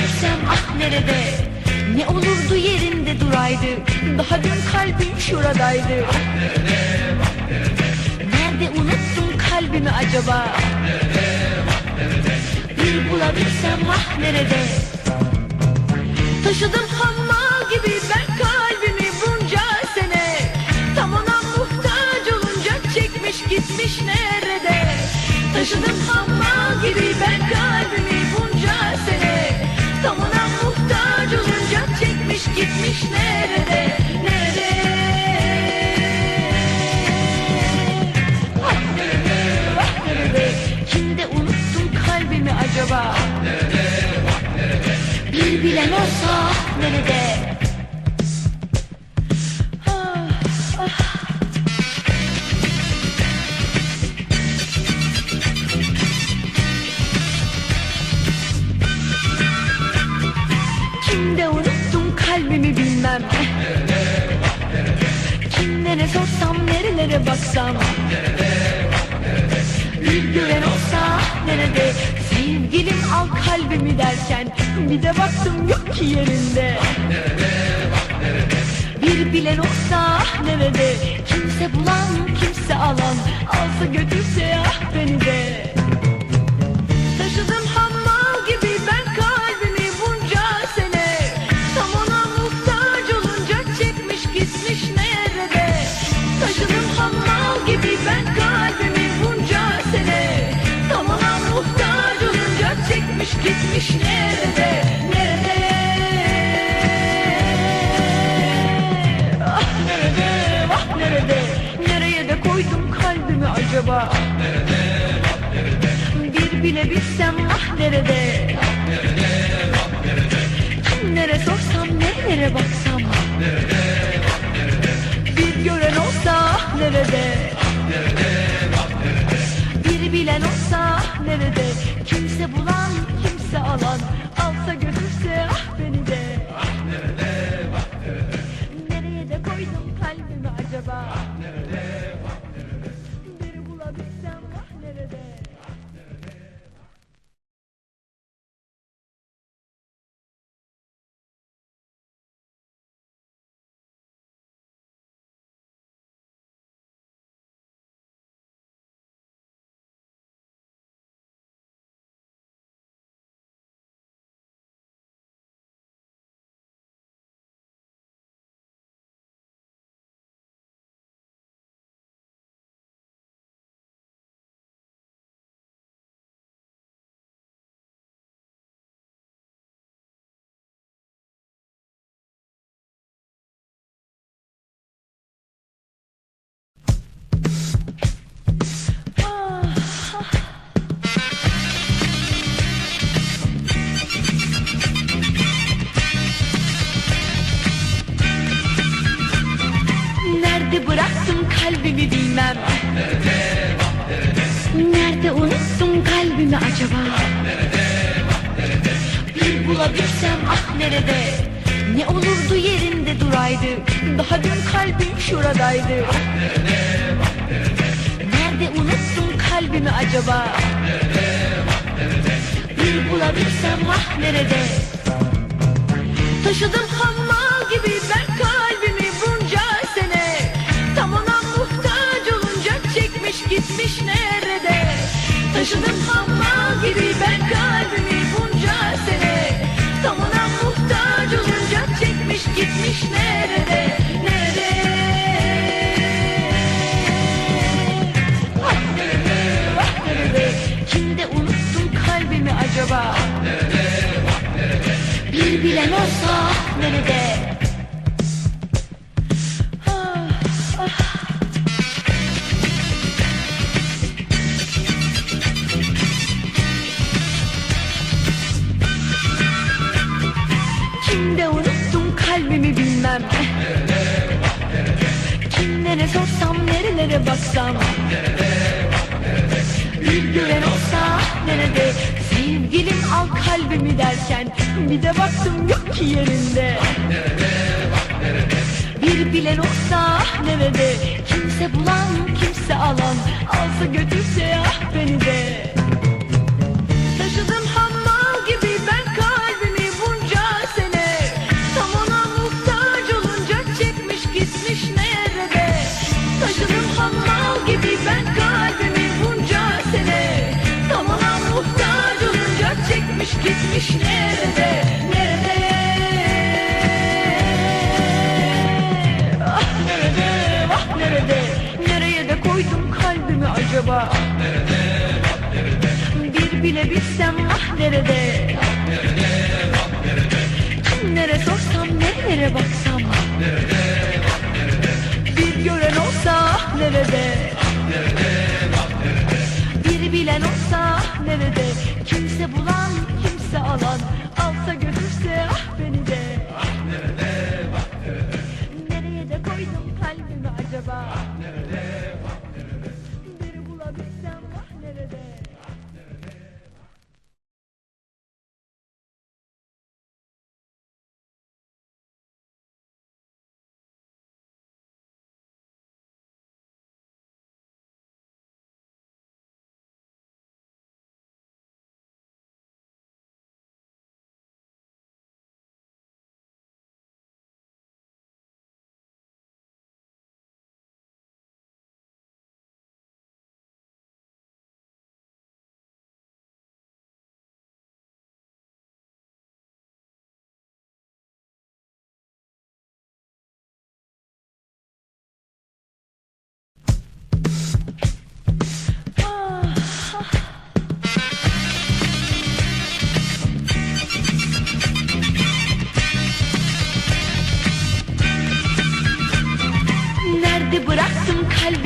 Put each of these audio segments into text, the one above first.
Bulabilsem ah nerede? Ne olurdu yerinde duraydı. Daha dün kalbim şuradaydı. Nerede unuttun kalbimi acaba? Bir bulabilsem ah nerede? Taşıdım hammal gibi ben kalbimi bunca sene. Tam ona muhtaç olunca çekmiş gitmiş nerede? Taşıdım hammal gibi ben kalbimi bilen olsa nerede? Kimde unuttum kalbimi bilmem. Kimlere sorsam nerelere baksam. Bir gören olsa nerede Sevgilim al kalbimi derken Bir de baktım yok ki yerinde. Bir bilen olsa nerede? Kimse bulan kimse alan Alsa götürse ah beni de acaba? Bir bile bilsem ah nerede? Kimlere sorsam nerelere baksam? Bir gören olsa ah nerede? Bir bilen olsa ah nerede? Kimse bulan kimse alan acaba Bir bulabilsem ah nerede? Ne olurdu yerinde duraydı. Daha dün kalbim şuradaydı. Nerede unuttum kalbimi acaba? Bir bulabilsem ah nerede? Taşıdım hammal Taşıdım hammal gibi ben kalbimi bunca sene. Tam ona muhtaç olunca çekmiş gitmiş nerede Nerede? Ah ah nerede? Kimde unuttum kalbimi acaba? Bir bilen olsa nerede? Baksam Bir gören olsa nerede? Sevgilim al kalbimi derken Bir de baktım yok ki yerinde. Bir bilen olsa nerede? Kimse bulan kimse alan. Alsa götürse ya beni de Taşıdım hammal gibi ben kalbimi bunca sene. Tam ona muhtaç olunca çekmiş gitmiş nerede Nerede? Ah nerede vah nerede? Nereye de koydum kalbimi acaba? Bir bile bilsem ah nerede? Kimlere sorsam nerelere baksam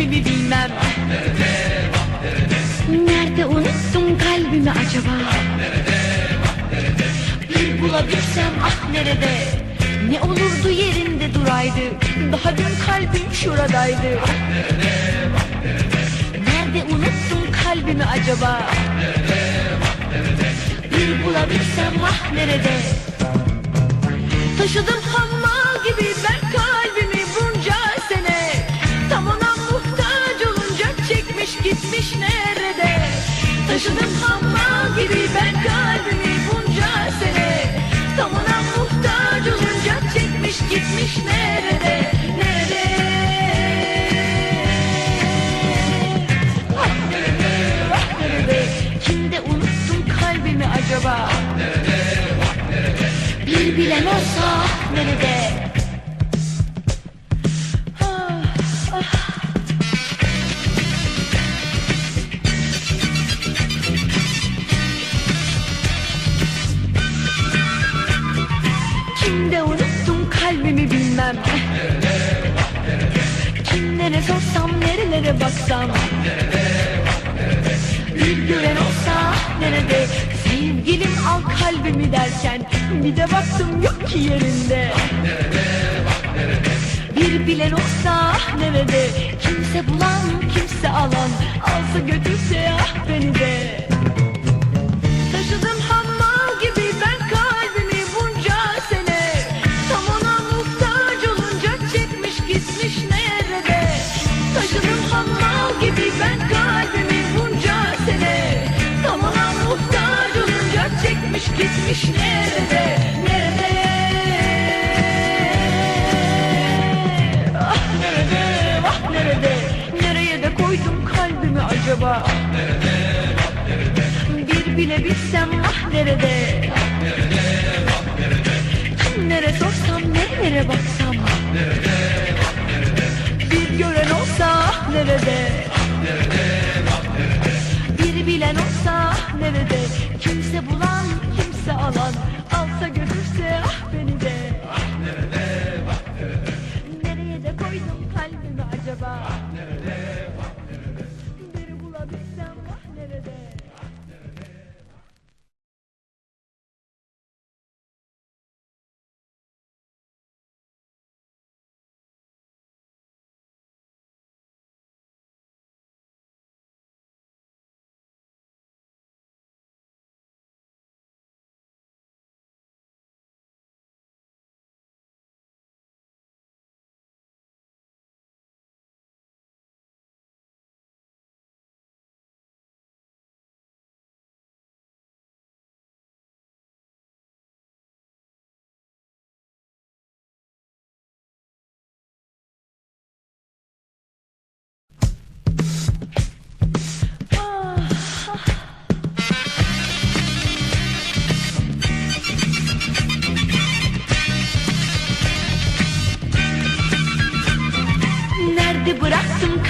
kalbimi bilmem. Nerede unuttum kalbimi acaba? Bir bulabilsem ah nerede? Ne olurdu yerinde duraydı. Daha dün kalbim şuradaydı. Nerede unuttum kalbimi acaba? Bir bulabilsem ah nerede? Taşıdım hammal gibi ben kalbimi Taşıdım hammal gibi ben kalbimi bunca sene. Tam ona muhtaç olunca çekmiş gitmiş nerede Nerede? Ah ah Kimde unuttum kalbimi acaba? Bir bilen olsa nerede? Bilmem Kimlere sorsam nerelere baksam? Bir gören olsa nerede? Sevgilim al kalbimi derken Bir de baktım yok ki yerinde. Bir bilen olsa nerede? Kimse bulan kimse alan Alsa götürse ah beni de bile bilsem ah nerede Kimlere sorsam nerelere baksam? Bir gören olsa ah nerede? Bir bilen olsa ah nerede? Kimse bulan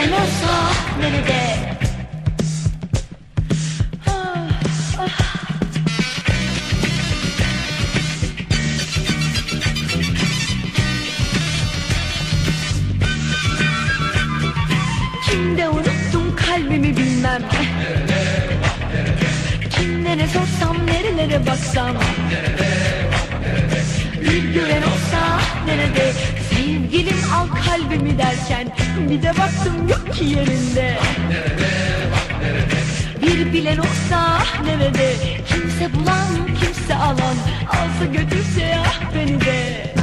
bilen olsa nerede? Ah, ah. Kimde unuttum kalbimi bilmem Kimlere sorsam nerelere baksam Bir gören olsa nerede Sevgilim al kalbimi derken Bir de baktım yok ki yerinde. Bir bilen olsa nerede? Kimse bulan kimse alan Alsa götürse ah beni de.